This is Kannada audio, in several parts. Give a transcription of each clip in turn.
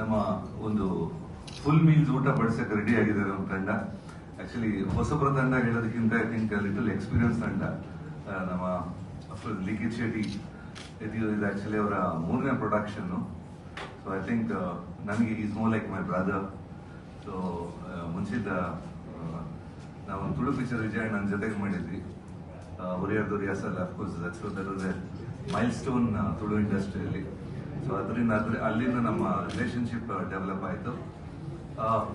ನಮ್ಮ ಒಂದು ಫುಲ್ ಮೀಲ್ಸ್ ಊಟ ಬಡಿಸಕ್ಕೆ ರೆಡಿ ಆಗಿದೆ ನಮ್ಮ ತಂಡ. ಆಕ್ಚುಲಿ ಹೊಸಬ್ರ ತಂಡ ಹೇಳೋದಕ್ಕಿಂತ ಐ ಥಿಂಕ್ ಲಿಟಲ್ ಎಕ್ಸ್ಪೀರಿಯನ್ಸ್ ತಂಡ. ನಮ್ಮ ಅಫ್ಕೋರ್ಸ್ ಲಿಖಿತ್ ಶೆಟ್ಟಿ ಇದು ಇದು ಆ್ಯಕ್ಚುಲಿ ಅವರ ಮೂರನೇ ಪ್ರೊಡಕ್ಷನ್ನು ಸೊ ಐ ಥಿಂಕ್ ನನಗೆ is more like my brother so ಮುಂಚಿತ ನಾವು ತುಳು ಪಿಕ್ಚರ್ ವಿಜಯ್ ನನ್ನ ಜೊತೆಗೆ ಮಾಡಿದ್ವಿ. ಒರಿಯಾರ್ದು ರಿಯಾಸಲ್ of course that's milestone Tulu ಇಂಡಸ್ಟ್ರಿಯಲ್ಲಿ ಸೊ ಅದರಿಂದ ಅದ್ರ ಅಲ್ಲಿಂದ ನಮ್ಮ ರಿಲೇಶನ್ಶಿಪ್ ಡೆವಲಪ್ ಆಯಿತು.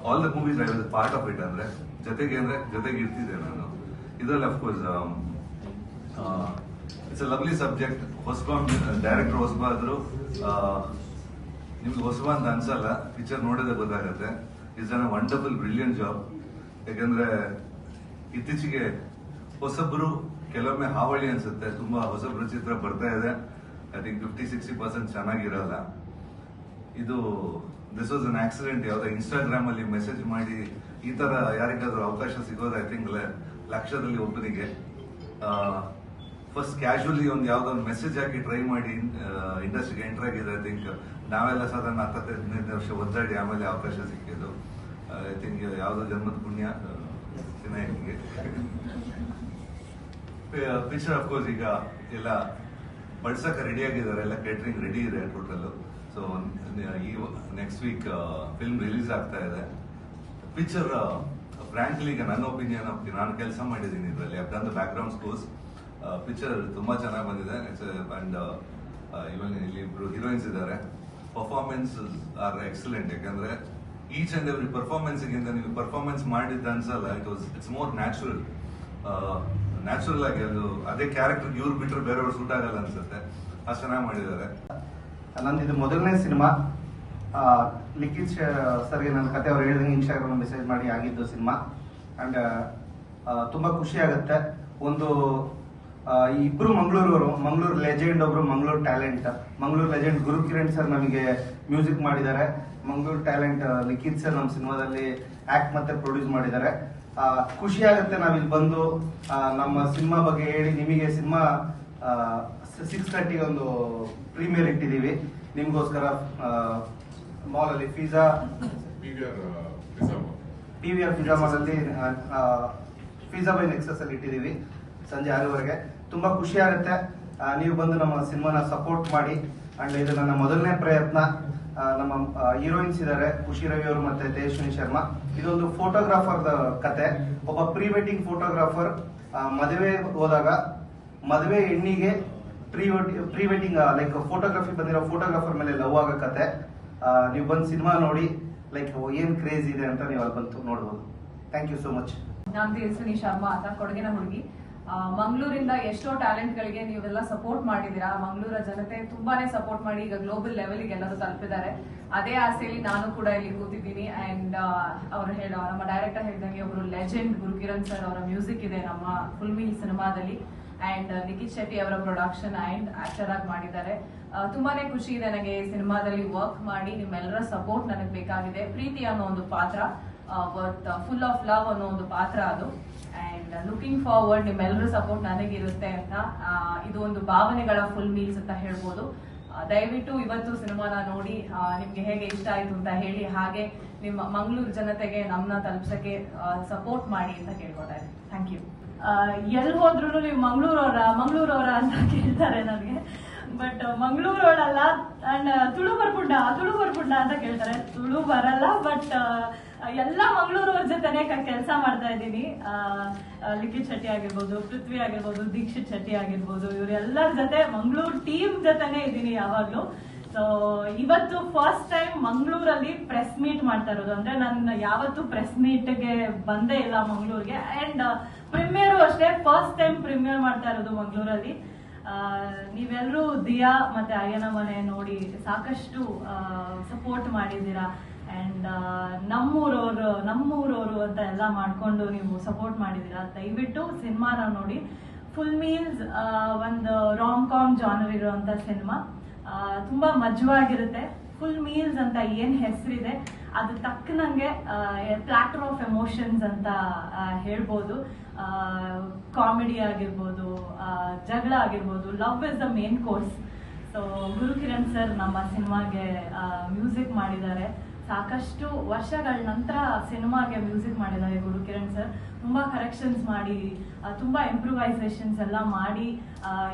All the movies I was part of it ಅಂದರೆ, ಜೊತೆಗೆ ಅಂದರೆ ಜೊತೆಗೆ ಇರ್ತಿದ್ದೆ ನಾನು. ಇದರಲ್ಲಿ of course it's a lovely subject ಹೊಸಬ director ಹೊಸಬ ಆದ್ರು ನಿಮ್ಗೆ ಹೊಸಬ ಅಂತ ಅನ್ಸಲ್ಲ ಪಿಕ್ಚರ್ ನೋಡಿದ್ರೆ ಗೊತ್ತಾಗುತ್ತೆ. Is an wonderful brilliant job ಯಾಕಂದ್ರೆ ಇತ್ತೀಚೆಗೆ ಹೊಸಬ್ರು, ಕೆಲವೊಮ್ಮೆ ಹಾವಳಿ ಅನ್ಸುತ್ತೆ. ತುಂಬಾ ಹೊಸಬ್ರು ಚಿತ್ರ ಬರ್ತಾ ಇದೆ. I think fifty sixty percent ಚೆನ್ನಾಗಿರಲ್ಲ. ಇದು ದಿಸ್ ವಾಸ್ ಅನ್ ಆಕ್ಸಿಡೆಂಟ್ ಯಾವುದೋ ಇನ್ಸ್ಟಾಗ್ರಾಮ್ ಅಲ್ಲಿ ಮೆಸೇಜ್ ಮಾಡಿ ಈ ತರ ಯಾರಿಗಾದ್ರೂ ಅವಕಾಶ ಸಿಗೋದು ಐ ಥಿಂಕ್ ಲಕ್ಷದಲ್ಲಿ ಒಬ್ಬನಿಗೆ. ಫಸ್ಟ್ ಕ್ಯಾಶುವಲಿ ಒಂದು ಯಾವ್ದೋ ಒಂದು ಮೆಸೇಜ್ ಹಾಕಿ ಟ್ರೈ ಮಾಡಿ ಇಂಡಸ್ಟ್ರಿಗೆ ಎಂಟರ್ ಆಗಿದೆ ಐ ಥಿಂಕ್ ನಾವೆಲ್ಲ ಸಾಧಾರಣ ಹತ್ತತ್ತು, ಹದಿನೈದು ವರ್ಷ ಒದ್ದಾಡಿ ಆಮೇಲೆ ಅವಕಾಶ ಸಿಕ್ಕಿದ್ದು. ಐ ಥಿಂಕ್ ಯಾವ್ದೋ ಜನ್ಮದ ಪುಣ್ಯ ಚೆನ್ನಾಗಿ ಪಿಕ್ಚರ್ ಅಫ್ಕೋರ್ಸ್ ಈಗ ಎಲ್ಲ ಬಡ್ಸಕ್ ರೆಡಿ ಆಗಿದ್ದಾರೆ, ಎಲ್ಲ ಕೇಟ್ರಿಂಗ್ ರೆಡಿ ಇದೆ ಟೋಟಲ್ ಸೊ ಈ ನೆಕ್ಸ್ಟ್ ವೀಕ್ ಫಿಲ್ಮ್ ರಿಲೀಸ್ ಆಗ್ತಾ ಇದೆ. ಪಿಕ್ಚರ್ ಫ್ರಾಂಕ್ಲಿ ಈಗ ನನ್ನ ಒಪಿನಿಯನ್ ನಾನು ಕೆಲಸ ಮಾಡಿದ್ದೀನಿ ಇದರಲ್ಲಿ. Done the back scores picture ತುಂಬಾ ಚೆನ್ನಾಗಿ ಬಂದಿದೆ. ಅಂಡ್ ಇವನ್ ಇಲ್ಲಿ ಇಬ್ರು ಹೀರೋಯಿನ್ಸ್ ಇದ್ದಾರೆ. ಪರ್ಫಾರ್ಮೆನ್ಸ್ ಆರ್ ಎಕ್ಸಲೆಂಟ್ ಯಾಕಂದ್ರೆ ಈಚ್ ಅಂಡ್ ಎವ್ರಿ ಪರ್ಫಾರ್ಮೆನ್ಸ್ ಗಿಂತ ನೀವು ಪರ್ಫಾರ್ಮೆನ್ಸ್ ಮಾಡಿದ್ದ ಅನ್ಸಲ್ಲ it was it's more natural natural ಆಗಿ ಅದು, ಅದೇ ಕ್ಯಾರೆಕ್ಟರ್ ಇವ್ರು ಬಿಟ್ಟರೆ ಬೇರೆಯವ್ರು ಸೂಟ್ ಆಗಲ್ಲ ಅನ್ಸುತ್ತೆ. ಅಷ್ಟು ಚೆನ್ನಾಗಿ ಮಾಡಿದ್ದಾರೆ. ನಂದು ಇದು ಮೊದಲನೇ ಸಿನಿಮಾ. ಲಿಖಿತ್ ಸರ್ಗೆ ನನ್ನ ಕತೆ ಅವ್ರು ಹೇಳಿದಂಗೆ ಇನ್ಸ್ಟಾಗ್ರಾಮ್ ಮೆಸೇಜ್ ಮಾಡಿ ಆಗಿದ್ದು ಸಿನಿಮಾ. ಅಂಡ್ ತುಂಬ ಖುಷಿ ಆಗುತ್ತೆ. ಒಂದು ಇಬ್ಬರು ಮಂಗಳೂರವರು, ಮಂಗಳೂರು ಲೆಜೆಂಡ್ ಒಬ್ರು, Mangaluru talent Mangaluru legend Guru Kiran sir ನಮಗೆ ಮ್ಯೂಸಿಕ್ ಮಾಡಿದ್ದಾರೆ. ಮಂಗಳೂರು ಟ್ಯಾಲೆಂಟ್ ಲಿಖಿತ್ ಸರ್ ನಮ್ಮ ಸಿನಿಮಾದಲ್ಲಿ ಆಕ್ಟ್ ಮತ್ತೆ ಪ್ರೊಡ್ಯೂಸ್ ಮಾಡಿದ್ದಾರೆ. ಖುಷಿ ಆಗುತ್ತೆ ನಾವಿಲ್ಲಿ ಬಂದು ನಮ್ಮ ಸಿನಿಮಾ ಬಗ್ಗೆ ಹೇಳಿ ನಿಮಗೆ ಸಿನಿಮಾ ಸಿಕ್ಸ್ ಥರ್ಟಿಗೆ ಒಂದು ಪ್ರೀಮಿಯರ್ ಇಟ್ಟಿದ್ದೀವಿ. ನಿಮಗೋಸ್ಕರ ಮಾಲಲ್ಲಿ ಅಲ್ಲಿ pizza P V R pizza mall ಅಲ್ಲಿ ಪಿಜ್ಜಾ ಬೈ ನೆಕ್ಸಸ್ ಅಲ್ಲಿ ಇಟ್ಟಿದ್ದೀವಿ ಸಂಜೆ ಆರೂವರೆಗೆ. ತುಂಬಾ ಖುಷಿ ಆಗುತ್ತೆ. ನೀವು ಬಂದು ನಮ್ಮ ಸಿನಿಮಾನ ಸಪೋರ್ಟ್ ಮಾಡಿ. ಅಂಡ್ ಇದು ನನ್ನ ಮೊದಲನೇ ಪ್ರಯತ್ನ. ನಮ್ಮ ಹೀರೋಯಿನ್ಸ್ ಇದ್ದಾರೆ. ಖುಷಿ ರವಿ ಅವರು ಮತ್ತೆ ತೇಜಸ್ವಿನಿ ಶರ್ಮಾ. ಇದೊಂದು ಫೋಟೋಗ್ರಾಫರ್ ಕತೆ. ಒಬ್ಬ ಪ್ರೀ ವೆಡ್ಡಿಂಗ್ ಫೋಟೋಗ್ರಾಫರ್ ಮದುವೆ ಹೋದಾಗ, ಮದುವೆ ಹೆಣ್ಣಿಗೆ pre pre wedding like photography ಬಂದಿರೋ ಫೋಟೋಗ್ರಾಫರ್ ಮೇಲೆ ಲವ್ ಆಗೋ ಕತೆ. ನೀವು ಬಂದು ಸಿನಿಮಾ ನೋಡಿ ಲೈಕ್ ಏನ್ ಕ್ರೇಜ್ ಇದೆ ಅಂತ ನೀವು ಅಲ್ಲಿ ಬಂತು ನೋಡ್ಬೋದು. Thank you so much Tejaswini Sharma ಅಂತ, ಕೊಡಗಿನ ಹುಡುಗಿ. ಮಂಗಳೂರಿಂದ ಎಷ್ಟೋ ಟ್ಯಾಲೆಂಟ್ ಗಳಿಗೆ ನೀವೆಲ್ಲ ಸಪೋರ್ಟ್ ಮಾಡಿದೀರಾ ಮಂಗಳೂರ ಜನತೆ ತುಂಬಾನೇ ಸಪೋರ್ಟ್ ಮಾಡಿ ಈಗ ಗ್ಲೋಬಲ್ ಲೆವೆಲ್ಗೆ ಎಲ್ಲರೂ ತಲುಪಿದ್ದಾರೆ. ಅದೇ ಆಸೆಯಲ್ಲಿ ನಾನು ಕೂಡ ಇಲ್ಲಿ ಕೂತಿದ್ದೀನಿ. ಅಂಡ್ ಅವರು ಹೇಳ, ನಮ್ಮ ಡೈರೆಕ್ಟರ್ ಹೇಳಿದಂಗೆ ಒಬ್ರು ಲೆಜೆಂಡ್ ಗುರುಕಿರಣ್ ಸರ್ ಅವರ ಮ್ಯೂಸಿಕ್ ಇದೆ ನಮ್ಮ ಫುಲ್ ಮೀಲ್ ಸಿನಿಮಾದಲ್ಲಿ. ಅಂಡ್ ನಿಖಿತ್ ಶೆಟ್ಟಿ ಅವರ ಪ್ರೊಡಕ್ಷನ್ ಅಂಡ್ ಆಕ್ಟರ್ ಆಗಿ ಮಾಡಿದ್ದಾರೆ. ತುಂಬಾನೇ ಖುಷಿ ಇದೆ ನನಗೆ ಸಿನಿಮಾದಲ್ಲಿ ವರ್ಕ್ ಮಾಡಿ ನಿಮ್ಮೆಲ್ಲರ ಸಪೋರ್ಟ್ ನನಗೆ ಬೇಕಾಗಿದೆ. ಪ್ರೀತಿ ಅನ್ನೋ ಒಂದು ಪಾತ್ರ. ಬಟ್ ಫುಲ್ ಆಫ್ ಲವ್ ಅನ್ನೋ ಒಂದು ಪಾತ್ರ ಅದು. ಅಂಡ್ ಲುಕಿಂಗ್ ಫಾರ್ವರ್ಡ್ ನಿಮ್ಮೆಲ್ಲರ ಸಪೋರ್ಟ್ ನನಗಿರುತ್ತೆ ಅಂತ ಇದು ಒಂದು ಭಾವನೆಗಳ ಫುಲ್ ಮೀಲ್ಸ್ ಅಂತ ಹೇಳ್ಬೋದು. ದಯವಿಟ್ಟು ಇವತ್ತು ಸಿನಿಮಾನ ನೋಡಿ ನಿಮ್ಗೆ ಹೇಗೆ ಇಷ್ಟ ಆಯ್ತು ಅಂತ ಹೇಳಿ, ಹಾಗೆ ನಿಮ್ಮ ಮಂಗಳೂರು ಜನತೆಗೆ ನಮ್ಮನ್ನ ತಲುಪ್ಸಕ್ಕೆ ಸಪೋರ್ಟ್ ಮಾಡಿ ಅಂತ ಕೇಳ್ಕೊತಾ ಇದ್ದೀನಿ. ಥ್ಯಾಂಕ್ ಯು ಎಲ್ಲಿ ಹೋದ್ರು ನೀವು ಮಂಗಳೂರವರ ಮಂಗಳೂರವರ ಅಂತ ಕೇಳ್ತಾರೆ ನನಗೆ. ಬಟ್ ಮಂಗಳೂರವಳಲ್ಲ ಅಂಡ್ ತುಳು ಬರ್ಪುಂಡ ತುಳು ಬರ್ಪುಂಡ ಅಂತ ಕೇಳ್ತಾರೆ. ತುಳು ಬರಲ್ಲ ಬಟ್ ಎಲ್ಲ ಮಂಗಳೂರವ್ರ ಜೊತೆನೆ ಕೆಲಸ ಮಾಡ್ತಾ ಇದ್ದೀನಿ. ಲಿಖಿತ್ ಶೆಟ್ಟಿ ಆಗಿರ್ಬೋದು, ಪೃಥ್ವಿ ಆಗಿರ್ಬೋದು, ದೀಕ್ಷಿತ್ ಶೆಟ್ಟಿ ಆಗಿರ್ಬೋದು, ಇವರೆಲ್ಲರ ಜೊತೆ ಮಂಗಳೂರು ಟೀಮ್ ಜೊತೆನೆ ಇದ್ದೀನಿ ಯಾವಾಗ್ಲೂ. ಸೊ ಇವತ್ತು ಫಸ್ಟ್ ಟೈಮ್ ಮಂಗಳೂರಲ್ಲಿ ಪ್ರೆಸ್ ಮೀಟ್ ಮಾಡ್ತಾ ಇರೋದು. ಅಂದ್ರೆ ನಾನು ಯಾವತ್ತು ಪ್ರೆಸ್ ಮೀಟ್ಗೆ ಬಂದೇ ಇಲ್ಲ ಮಂಗಳೂರಿಗೆ. ಅಂಡ್ ಪ್ರೀಮಿಯರು ಅಷ್ಟೇ ಫಸ್ಟ್ ಟೈಮ್ ಪ್ರೀಮಿಯರ್ ಮಾಡ್ತಾ ಇರೋದು ಮಂಗಳೂರಲ್ಲಿ. ನೀವೆಲ್ಲರೂ ದಿಯಾ ಮತ್ತೆ ಅಯ್ಯನ ಮನೆ ನೋಡಿ ಸಾಕಷ್ಟು ಸಪೋರ್ಟ್ ಮಾಡಿದ್ದೀರಾ? ಅಂಡ್ ನಮ್ಮೂರವರು ನಮ್ಮೂರವರು ಅಂತ ಎಲ್ಲ ಮಾಡಿಕೊಂಡು ನೀವು ಸಪೋರ್ಟ್ ಮಾಡಿದ್ದೀರಾ? ದಯವಿಟ್ಟು ಸಿನಿಮಾನ ನೋಡಿ. ಫುಲ್ ಮೀಲ್ಸ್ ಒಂದು ರಾಮ್ ಕಾಮ್ ಜಾನರ್ ಇರುವಂತ ಸಿನಿಮಾ ತುಂಬ ಮಜವಾಗಿರುತ್ತೆ. ಫುಲ್ ಮೀಲ್ಸ್ ಅಂತ ಏನು ಹೆಸರಿದೆ? ಅದು ತಕ್ಕನಂಗೆ ಪ್ಲಾಟರ್ ಆಫ್ ಎಮೋಷನ್ಸ್ ಅಂತ ಹೇಳ್ಬೋದು. ಕಾಮಿಡಿ ಆಗಿರ್ಬೋದು ಜಗಳ ಆಗಿರ್ಬೋದು. Love is the main course so Gurukiran sir ನಮ್ಮ ಸಿನಿಮಾಗೆ ಮ್ಯೂಸಿಕ್ ಮಾಡಿದ್ದಾರೆ. ಸಾಕಷ್ಟು ವರ್ಷಗಳ ನಂತರ ಸಿನಿಮಾಗೆ ಮ್ಯೂಸಿಕ್ ಮಾಡಿದ್ದಾರೆ ಗುರುಕಿರಣ್ ಸರ್ ತುಂಬಾ ಕರೆಕ್ಷನ್ಸ್ ಮಾಡಿ ತುಂಬ ಇಂಪ್ರೂವೈಸೇಷನ್ಸ್ ಎಲ್ಲ ಮಾಡಿ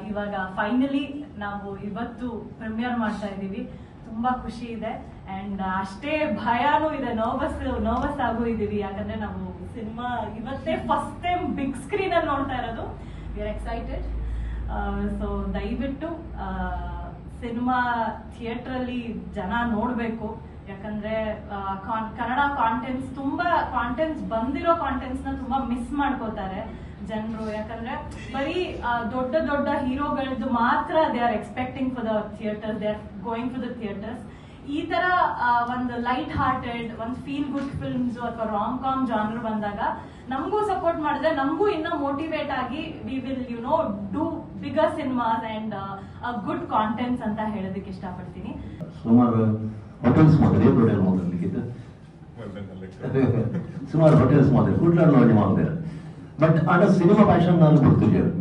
ಇವಾಗ ಫೈನಲಿ ನಾವು ಇವತ್ತು ಪ್ರೀಮಿಯರ್ ಮಾಡ್ತಾ ಇದ್ದೀವಿ. ತುಂಬಾ ಖುಷಿ ಇದೆ. ಅಂಡ್ ಅಷ್ಟೇ ಭಯನೂ ಇದೆ. ನರ್ವಸ್ ನರ್ವಸ್ ಆಗೂ ಇದ್ದೀವಿ ಯಾಕಂದ್ರೆ ನಾವು ಸಿನಿಮಾ ಇವತ್ತೇ ಫಸ್ಟ್ ಟೈಮ್ ಬಿಗ್ ಸ್ಕ್ರೀನ್ ಅಲ್ಲಿ ನೋಡ್ತಾ ಇರೋದು. ವಿ ಆರ್ ಎಕ್ಸೈಟೆಡ್ ಸೊ ದಯವಿಟ್ಟು ಸಿನಿಮಾ ಥಿಯೇಟ್ರಲ್ಲಿ ಜನ ನೋಡ್ಬೇಕು. ಯಾಕಂದ್ರೆ ಕನ್ನಡ ಕಾಂಟೆಂಟ್ಸ್ ತುಂಬಾ ಕಾಂಟೆಂಟ್ಸ್ ಬಂದಿರೋ ಕಾಂಟೆಂಟ್ಸ್ನ ತುಂಬಾ ಮಿಸ್ ಮಾಡ್ಕೋತಾರೆ ಜನರು. ಯಾಕಂದ್ರೆ ಬರೀ ದೊಡ್ಡ ದೊಡ್ಡ ಹೀರೋಗಳದ್ದು ಮಾತ್ರ they are expecting for the theatre they are going for the theatres ಈ ತರ ಒಂದು ಲೈಟ್ ಹಾರ್ಟೆಡ್ ಒಂದು ಫೀಲ್ ಗುಡ್ ಫಿಲ್ಮ್ಸ್ ಅಥವಾ ರಾಂಗ್ ಕಾಮ್ ಜಾನರ್ ಬಂದಾಗ ನಮಗೂ ಸಪೋರ್ಟ್ ಮಾಡಿದ್ರೆ ನಮಗೂ ಇನ್ನೂ ಮೋಟಿವೇಟ್ ಆಗಿ we will you know do bigger cinemas and good contents ಅಂತ ಹೇಳೋದಕ್ಕೆ ಇಷ್ಟಪಡ್ತೀನಿ. ಹೋಟೆಲ್ಸ್ ಮಾಡಿದೆ ಏನು ಹೋಟೆಲ್ ಮಾಡಿರ್ಲಿಕ್ಕಿತ್ತು ಲಿಖಿತ ಸುಮಾರು ಹೋಟೆಲ್ಸ್ ಮಾಡಿದೆ ಕುಡ್ಲಾಡ್ ನೋಡಿ ಮಾಡಿದೆ ಬಟ್ ಆಡ ಸಿನಿಮಾ ಪ್ಯಾಷನ್ ನಾನು ಬರ್ತಿದ್ದೇವೆ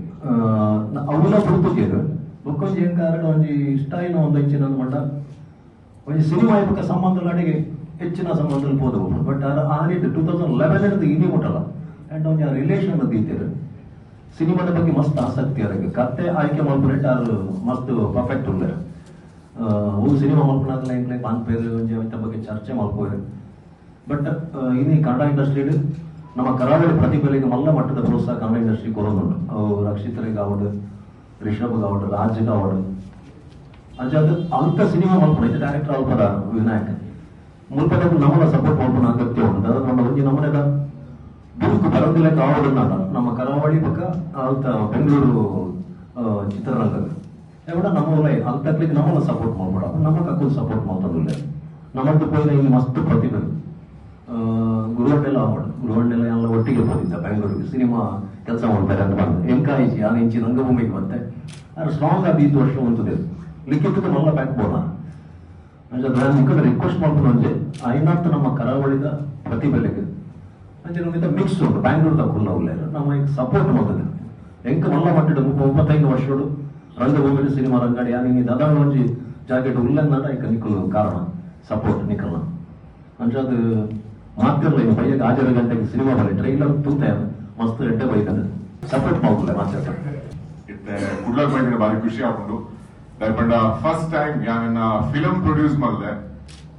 ಅವನ್ನ ಬರ್ತಿದ್ದೇವೆ ಬೊಕ್ಕೊಂಜಿ ಏನ್ ಕಾರಣ? ಒಂಜಿ ಇಷ್ಟ ಏನೋ ಒಂದು ಹೆಚ್ಚಿನ ಮಟ್ಟ ಒಂಜಿ ಸಿನಿಮಾ ಇಪ್ಪ ಸಂಬಂಧ ಅಡಿಗೆ ಹೆಚ್ಚಿನ ಸಂಬಂಧ ಪೋದು ಬಟ್ ಆ ರೀತಿ ಟೂ ತೌಸಂಡ್ ಲೆವೆನ್ ಇರೋದು ಇನ್ನಿ ಮುಟ್ಟಲ್ಲ ಆ್ಯಂಡ್ ಒಂದು ರಿಲೇಷನ್ ಇದ್ದೀರಿ ಸಿನಿಮಾದ ಬಗ್ಗೆ ಮಸ್ತ್ ಆಸಕ್ತಿ ಅದಕ್ಕೆ ಕತೆ ಆಯ್ಕೆ ಮಾಡ್ಬಿಟ್ಟು ಅದು ಮಸ್ತ್ ಪರ್ಫೆಕ್ಟ್ ಉಳ್ಳೆ ಒಂದು ಸಿನಿಮಾ ಮಾಡ್ಕೊಳ್ಳೋದಿಲ್ಲ ಇಂಗ್ಲೇ ಪಾನ್ಪೇರು ಒಂಜಿ ಅಂತ ಬಗ್ಗೆ ಚರ್ಚೆ ಮಾಡ್ಕೋರು ಬಟ್ ಇನ್ನು ಕನ್ನಡ ಇಂಡಸ್ಟ್ರಿ ನಮ್ಮ ಕರಾವಳಿ ಪ್ರತಿಭೆಗಳಿಗೆ ಮಲ್ಲ ಮಟ್ಟದ ಪ್ರೋತ್ಸಾಹ ಕನ್ನಡ ಇಂಡಸ್ಟ್ರಿ ಅವು ರಕ್ಷಿತರಿಗೆ ಆವಡು ರಿಷಭ್ ಆವಡು ರಾಜ್ ಆವಡು ಅಜಾದ್ ಅಂತ ಸಿನಿಮಾ ಮಾಡ್ಕೊಂಡು ಡೈರೆಕ್ಟರ್ ಅಲ್ಪದ ವಿನಾಯಕ್. ಮುಲ್ಪದ ನಮ್ಮನ್ನ ಸಪೋರ್ಟ್ ಮಾಡ್ಕೊಂಡು ಅಗತ್ಯ ಉಂಟು. ಅದು ನಮ್ಮ ಒಂಜಿ ನಮ್ಮನೆದ ಬದುಕು ಬರೋದಿಲ್ಲ ಕಾವಡನ್ನ ನಮ್ಮ ಕರಾವಳಿ ಪಕ್ಕ ಅಂತ ಬೆಂಗಳೂರು ಎವಡ ನಮ್ಮ ಅಂತಕ್ಲಿಗೆ ನಮ್ಮನ್ನ ಸಪೋರ್ಟ್ ಮಾಡ್ಬೇಡ. ನಮ್ಮ ಕಕ್ಕಲು ಸಪೋರ್ಟ್ ಮಾಡ್ತಾರೆ ನಮ್ಮದು ಪೋಯಿನ ಇಲ್ಲಿ ಮಸ್ತ್ ಪ್ರತಿಭೆ. ಗುರುವಣ್ಣೆಲ್ಲ ಆವಡು ಗುರುವಣ್ಣೆಲ್ಲ ಎಲ್ಲ ಒಟ್ಟಿಗೆ ಬಂದಿದ್ದ ಬೆಂಗಳೂರಿಗೆ. ಸಿನಿಮಾ ಕೆಲಸ ಮಾಡ್ತಾರೆ ಅಂತ ಬಂದ ಎಂಕಾಯಿಸಿ, ಆ ಇಂಚಿ ರಂಗಭೂಮಿಗೆ ಬಂತೆ ಅದು ಸ್ಟ್ರಾಂಗ್ ಆಗಿ ಇದು ವರ್ಷ ಹೊಂದಿದೆ ಲಿಖಿತದ ಮಲ್ಲ ಬ್ಯಾಕ್ ಬೋನ ನಿಕಟ ರಿಕ್ವೆಸ್ಟ್ ಮಾಡ್ಕೊಂಡು ಅಂದ್ರೆ ಐನಾತ್ ನಮ್ಮ ಕರಾವಳಿದ ಪ್ರತಿಭೆಲೆಗೆ ಅಂದ್ರೆ ನಮ್ಮಿಂದ ಮಿಕ್ಸ್ ಉಂಟು. ಬ್ಯಾಂಗ್ಳೂರ್ ಕುಲ್ಲ ನಮ್ಮ ಸಪೋರ್ಟ್ ಮಾಡ್ತದೆ. ಎಂಕ ಮಲ್ಲ ಮುಪ್ಪ ಒಂಬತ್ತೈದು ವರ್ಷಗಳು ರಂಗಭೂಮಿಲಿ ಸಿನಿಮಾ ರಂಗಾಡಿ ಯಾನಿ ದಾದಾ ಒಂಜಿ ಜಾಕೆಟ್ ಉಲ್ಲಂದ ಈಗ ನಿಕ್ಕಲು ಕಾರಣ ಸಪೋರ್ಟ್ ನಿಕ್ಕಲ್ಲ ಅಂಚಾದ ಅದು ಮಾತಿರ್ಲ ಇನ್ನು ಬೈಯಕ್ಕೆ ಗಂಟೆಗೆ ಸಿನಿಮಾ ಬರೀ ಟ್ರೈಲರ್ ತೂತ ಮಸ್ತ್ ಎಡ್ಡೆ ಬೈಕಂದ್ರೆ ಸಪೋರ್ಟ್ ಮಾಡ್ಕೊಳ್ಳೆ ಇತ್ತೆ ಕುಡ್ಲಕ್ ಬೈದಿನ ಬಾರಿ ಖುಷಿ ಆಗ್ಕೊಂಡು ಪಂಡ ಫಸ್ಟ್ ಟೈಮ್ ಯಾನ ಫಿಲಂ ಪ್ರೊಡ್ಯೂಸ್ ಮಲ್ದೆ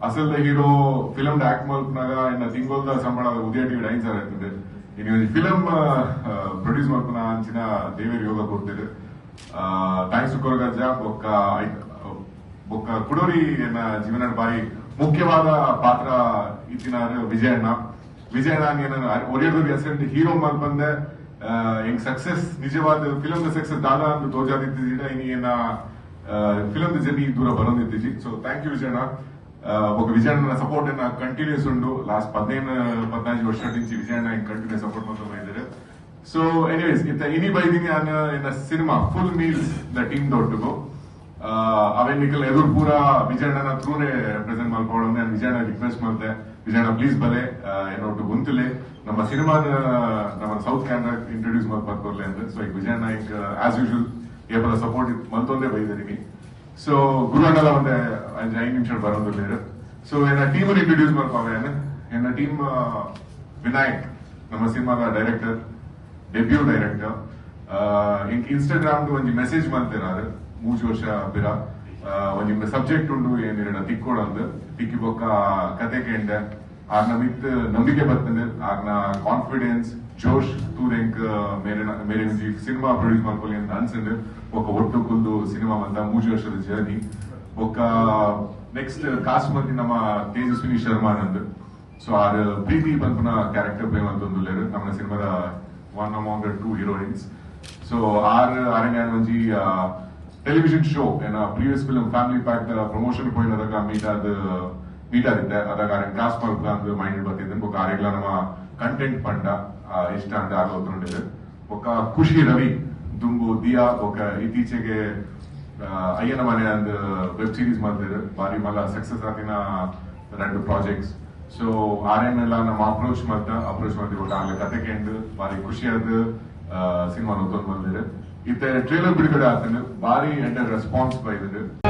ಅಸಲ್ ಹೀರೋ ಫಿಲಂ ಆಕ್ಟ್ ಮಲ್ಪನಾಗ ಇನ್ನ ತಿಂಗೊಲ್ದ ಸಂಬಳ ಉದಯ ಟಿವಿ ಡೈನ್ ಸರ್ ಇರ್ತದೆ. ಇನ್ನು ಫಿಲಮ್ ಪ್ರೊಡ್ಯೂಸ್ ಮಲ್ಪನ ಅಂಚಿನ ದೇವೇರ್ ಯೋಗ ಕೊಡ್ತಿದೆ. ಥ್ಯಾಂಕ್ಸ್ ಟು ಕೊರಗಜ್ಜ ಬೊಕ್ಕ ಐ- ಬೊಕ್ಕ ಕುಡೋರಿ ಎನ್ನ ಜೀವನ ಬಾರಿ ಮುಖ್ಯವಾದ ಪಾತ್ರ ಇತ್ತಿನಾರು ವಿಜಯಣ್ಣ ವಿಜಯಣ್ಣ నేను ಒರಿಯದೂರಿ ಹೆಸರು ಹೀರೋ ಮಲ್ಪಂದೆ ಹೆಂಗ್ ಸಕ್ಸೆಸ್ ನಿಜವಾದ ಫಿಲಮ್ ಸಕ್ಸೆಸ್ ದಾದಾ ಅಂತ ತೋಜಾದಿದ್ದಿದ್ದೀರ ಇನ್ನ ಫಿಲಮ್ ಜರ್ನಿ ದೂರ ಬರೋದಿದ್ದೀಜಿ ಸೊ ಥ್ಯಾಂಕ್ ಯು ವಿಜಯಣ್ಣ ఒక విజయన్న సపోర్ట్ అయినా కంటిన్యూస్ ఉండు లాస్ట్ పదిహేను పద్నాలుగు వర్షాల నుంచి విజయన్న కంటిన్యూ సపోర్ట్ మొత్తం So, anyways, if the ini baidini in a cinema, full meals the team dot to go. ಅವೇ ನಿಖಲ್ ಎದುರು ಪೂರ ವಿಜಯಣ್ಣನ ಥ್ರೂನೇ ಪ್ರೆಸೆಂಟ್ ಮಾಡ್ಕೊಳ್ಳೋಣ ವಿಜಯಣ್ಣ ರಿಕ್ವೆಸ್ಟ್ ಮಾಡಿದೆ ವಿಜಯಣ್ಣ ಪ್ಲೀಸ್ ಬಲೆ ಏನೋ ಗುಂತಲೆ ನಮ್ಮ ಸಿನಿಮಾದ ನಮ್ಮ ಸೌತ್ ಕ್ಯಾನ್ರ ಇಂಟ್ರೊಡ್ಯೂಸ್ ಮಾಡಿ ಬರ್ಕೊರ್ಲೆ ಅಂದ್ರೆ ಸೊ ಈಗ ವಿಜಯಣ್ಣ ಈಗ ಆಸ್ ಯೂಶುವಲ್ ಏಪಲ ಸಪೋರ್ಟ್ ಮಲ್ತೊಂದೇ ಬೈದಿರಿ ಸೊ ಗುರುವಣ್ಣಲ್ಲ ಒಂದೇ ಐದು ನಿಮಿಷ ಬರೋದಿಲ್ಲ ಸೊ ಏನ ಟೀಮ್ ಇಂಟ್ರೊಡ್ಯೂಸ್ ಮಾಡ್ಕೊಂಡೆ ಏನ ಟೀಮ್ ವಿನಾಯಕ್ ನಮ್ಮ ಸಿನಿಮಾದ ಡೈರೆಕ್ಟರ್ ಡೆಬ್ಯೂ ಡೈರೆಕ್ಟರ್ ಇಂಕ್ ಇನ್ಸ್ಟಾಗ್ರಾಮ್ ಒಂಜಿ ಮೆಸೇಜ್ ಮಲ್ತಿನಾರು ಮೂಜಿ ವರ್ಷ ಬಿರ uh, ಒಂಜಿ ಸಬ್ಜೆಕ್ಟ್ ಉಂಡು ಏನಿರಡ ತಿಕ್ಕೋಡಂದು ತಿಕ್ಕಿ ಬೊಕ್ಕ ಕತೆ ಕೇಂದ ಆರ್ನ ಮಿತ್ ನಂಬಿಕೆ ಬರ್ತದೆ. ಆರ್ನ ಕಾನ್ಫಿಡೆನ್ಸ್ ಜೋಶ್, ತೂರೆಂಕ್ ಮೇರೆ ಸಿನಿಮಾ ಪ್ರೊಡ್ಯೂಸ್ ಮಾಡ್ಕೊಳ್ಳಿ ಅಂತ ಅನ್ಸಂಡ್ ಒಕ್ಕ ಒಟ್ಟು ಕುಂದು ಸಿನಿಮಾ ಬಂದ ಮೂಜಿ ವರ್ಷದ ಜರ್ನಿ ಒಕ್ಕ ನೆಕ್ಸ್ಟ್ ಕಾಸ್ಟ್ ಮಂದಿ ನಮ್ಮ ತೇಜಸ್ವಿನಿ ಶರ್ಮಾ ನಂದು. ಸೊ ಆರ್ ಪ್ರೀತಿ ಬಂದ್ ಕ್ಯಾರೆಕ್ಟರ್ ಪ್ಲೇ ಅಂತ ಒಂದು ನಮ್ಮ ಸಿನಿಮಾದ one among the two heroines. So our Aranyanji uh, television show in a previous film Family Pact uh, promotion point ಅದಾಗ meet ಆದ ಮೀಟ್ ಆಗಿದ್ದೆ ಅದಾಗ ಆರನ್ ಕ್ಲಾಸ್ ಮಾಡ್ತಾ ಅಂತ ಮೈಂಡ್ ಬರ್ತಿದ್ದೆ ಬೊಕ್ಕ ಆರೆಗ್ಲ ನಮ್ಮ ಕಂಟೆಂಟ್ ಪಂಡ ಇಷ್ಟ ಅಂತ ಆಗೋತೊಂಡಿದೆ ಬೊಕ್ಕ ಖುಷಿ ರವಿ ದುಂಬು ದಿಯಾ ಬೊಕ್ಕ ಇತ್ತೀಚೆಗೆ ಅಯ್ಯನ ಮನೆ ಅಂದ್ ವೆಬ್ ಸೀರೀಸ್ ಮಾಡ್ತಿದ್ರು ಬಾರಿ ಮಲ್ಲ ಸಕ್ಸಸ್ ಆಗಿನ ಎರಡು ಪ್ರಾಜೆಕ್ಟ್ಸ್ ಸೊ ಆರ್ಎನ್ ಎಲ್ಲ ನಮ್ಮ ಅಪ್ರೋಚ್ ಮತ್ತೆ ಅಪ್ರೋಚ್ ಮಾಡ್ತೀವಿ. ಆಗ್ಲೇ ಕತೆ ಬಾರಿ ಖುಷಿಯಾದ ಸಿನಿಮಾ ನೋಡ್ಕೊಂಡು ಬಂದಿದೆ. ಇತ್ತೆ ಟ್ರೇಲರ್ ಬಿಡುಗಡೆ ಆಗ್ತದೆ. ಬಾರಿ ಎಂಟರ್ ರೆಸ್ಪಾನ್ಸ್ ಬೈದಿದೆ.